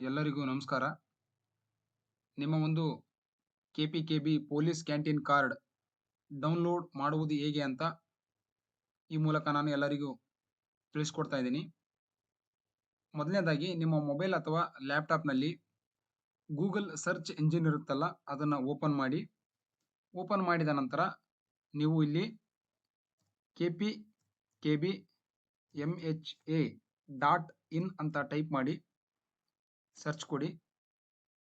ಎಲ್ಲರಿಗೂ ನಮಸ್ಕಾರ. ನಿಮ್ಮ ಒಂದು K P K B police canteen card download ಮಾಡುವುದು ಹೇಗೆ ಅಂತ ಈ ಮೂಲಕ ನಾನು ಎಲ್ಲರಿಗೂ ತಿಳಿಸ್ಕೊಡ್ತಾ ಇದ್ದೀನಿ. ಮೊದಲನೇದಾಗಿ, ನಿಮ್ಮ ಮೊಬೈಲ್ ಅಥವಾ ಲ್ಯಾಪ್ಟಾಪ್ನಲ್ಲಿ ಗೂಗಲ್ ಸರ್ಚ್ ಎಂಜಿನ್ ಇರುತ್ತಲ್ಲ, ಅದನ್ನು ಓಪನ್ ಮಾಡಿ. ಓಪನ್ ಮಾಡಿದ ನಂತರ ನೀವು ಇಲ್ಲಿ K P K B M H A dot in ಅಂತ ಟೈಪ್ ಮಾಡಿ. ಸರ್ಚ್ ಕೊಡಿ.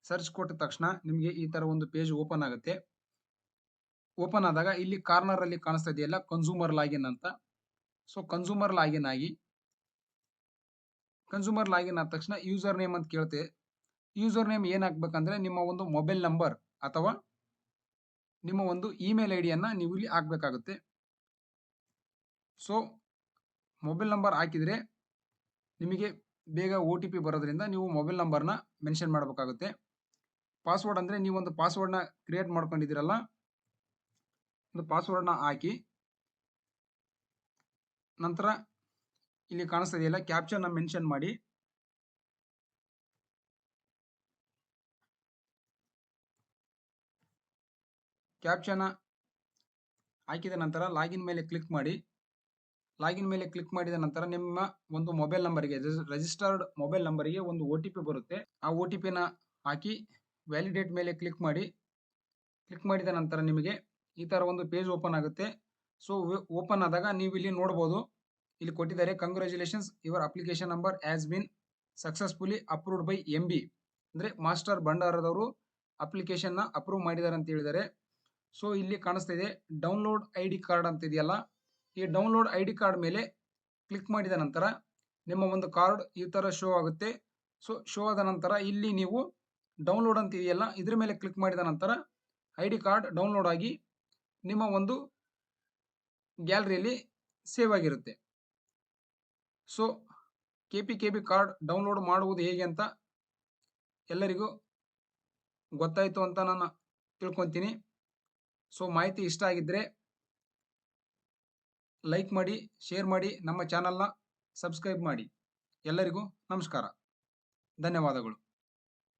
ಸರ್ಚ್ ಕೊಟ್ಟ ತಕ್ಷಣ ನಿಮಗೆ ಈ ಥರ ಒಂದು ಪೇಜ್ ಓಪನ್ ಆಗುತ್ತೆ. ಓಪನ್ ಆದಾಗ ಇಲ್ಲಿ ಕಾರ್ನರ್ ಅಲ್ಲಿ ಕಾಣಿಸ್ತಾ ಇದೆಯಲ್ಲ ಕನ್ಸೂಮರ್ ಲಾಗಿನ್ ಅಂತ. ಸೊ ಕನ್ಸೂಮರ್ ಲಾಗಿನ್ ಆಗಿ ಕನ್ಸೂಮರ್ ಲಾಗಿನ್ ಆದ ತಕ್ಷಣ ಯೂಸರ್ ನೇಮ್ ಅಂತ ಕೇಳ್ತೇವೆ ಯೂಸರ್ ನೇಮ್ ಏನ್ ಹಾಕ್ಬೇಕಂದ್ರೆ ನಿಮ್ಮ ಒಂದು ಮೊಬೈಲ್ ನಂಬರ್ ಅಥವಾ ನಿಮ್ಮ ಒಂದು ಇಮೇಲ್ ಐ ಡಿಯನ್ನ ನೀವು ಇಲ್ಲಿ ಹಾಕ್ಬೇಕಾಗುತ್ತೆ. ಸೊ ಮೊಬೈಲ್ ನಂಬರ್ ಹಾಕಿದರೆ ನಿಮಗೆ ಬೇಗ ಒ ಟಿ ಪಿ ಬರೋದ್ರಿಂದ ನೀವು ಮೊಬೈಲ್ ನಂಬರ್ನ ಮೆನ್ಷನ್ ಮಾಡಬೇಕಾಗುತ್ತೆ. ಪಾಸ್ವರ್ಡ್ ಅಂದರೆ ನೀವು ಒಂದು ಪಾಸ್ವರ್ಡ್ನ ಕ್ರಿಯೇಟ್ ಮಾಡ್ಕೊಂಡಿದ್ದೀರಲ್ಲ, ಒಂದು ಪಾಸ್ವರ್ಡ್ನ ಹಾಕಿ, ನಂತರ ಇಲ್ಲಿ ಕಾಣಿಸ್ತಾ ಇದೆಯಲ್ಲ ಕ್ಯಾಪ್ಚನ್ನ ಮೆನ್ಷನ್ ಮಾಡಿ. ಕ್ಯಾಪ್ಚನ್ನ ಹಾಕಿದ ನಂತರ ಲಾಗಿನ್ ಮೇಲೆ ಕ್ಲಿಕ್ ಮಾಡಿ. ಲಾಗಿನ್ ಮೇಲೆ ಕ್ಲಿಕ್ ಮಾಡಿದ ನಂತರ ನಿಮ್ಮ ಒಂದು ಮೊಬೈಲ್ ನಂಬರ್ಗೆ ರಿಜಿಸ್ಟರ್ಡ್ ಮೊಬೈಲ್ ನಂಬರ್ಗೆ ಒಂದು ಒ ಟಿ ಪಿ ಬರುತ್ತೆ. ಆ ಒ ಟಿ ಪಿನ ಹಾಕಿ ವ್ಯಾಲಿಡೇಟ್ ಮೇಲೆ ಕ್ಲಿಕ್ ಮಾಡಿ. ಕ್ಲಿಕ್ ಮಾಡಿದ ನಂತರ ನಿಮಗೆ ಈ ಥರ ಒಂದು ಪೇಜ್ ಓಪನ್ ಆಗುತ್ತೆ. ಸೊ ಓಪನ್ ಆದಾಗ ನೀವು ಇಲ್ಲಿ ನೋಡ್ಬೋದು. ಇಲ್ಲಿ ಕೊಟ್ಟಿದ್ದಾರೆ congratulations your application number has been successfully approved by M B ಅಂದರೆ ಮಾಸ್ಟರ್ ಭಂಡಾರದವರು ಅಪ್ಲಿಕೇಶನ್ನ ಅಪ್ರೂವ್ ಮಾಡಿದ್ದಾರೆ ಅಂತ ಹೇಳಿದ್ದಾರೆ. ಸೊ, ಇಲ್ಲಿ ಕಾಣಿಸ್ತಾ ಇದೆ ಡೌನ್ಲೋಡ್ ಐ ಡಿ ಕಾರ್ಡ್ ಅಂತ ಇದೆಯಲ್ಲ ಈ ಡೌನ್ಲೋಡ್ ಐ ಡಿ ಕಾರ್ಡ್ ಮೇಲೆ ಕ್ಲಿಕ್ ಮಾಡಿದ ನಂತರ ನಿಮ್ಮ ಒಂದು ಕಾರ್ಡ್ ಈ ಥರ ಶೋ ಆಗುತ್ತೆ. ಸೊ, ಶೋ ಆದ ನಂತರ ಇಲ್ಲಿ ನೀವು ಡೌನ್ಲೋಡ್ ಅಂತ ಇದೆಯಲ್ಲ ಇದ್ರ ಮೇಲೆ ಕ್ಲಿಕ್ ಮಾಡಿದ ನಂತರ ಐ ಡಿ ಕಾರ್ಡ್ ಡೌನ್ಲೋಡ್ ಆಗಿ ನಿಮ್ಮ ಒಂದು ಗ್ಯಾಲರಿಯಲ್ಲಿ ಸೇವ್ ಆಗಿರುತ್ತೆ. So K P K P card download ಮಾಡುವುದು ಹೇಗೆ ಅಂತ ಎಲ್ಲರಿಗೂ ಗೊತ್ತಾಯಿತು ಅಂತ ನಾನು ತಿಳ್ಕೊತೀನಿ. ಸೊ, ಮಾಹಿತಿ ಇಷ್ಟ ಆಗಿದ್ದರೆ ಲೈಕ್ ಮಾಡಿ ಶೇರ್ ಮಾಡಿ ನಮ್ಮ ಚಾನಲ್ನ ಸಬ್ಸ್ಕ್ರೈಬ್ ಮಾಡಿ. ಎಲ್ಲರಿಗೂ ನಮಸ್ಕಾರ. ಧನ್ಯವಾದಗಳು.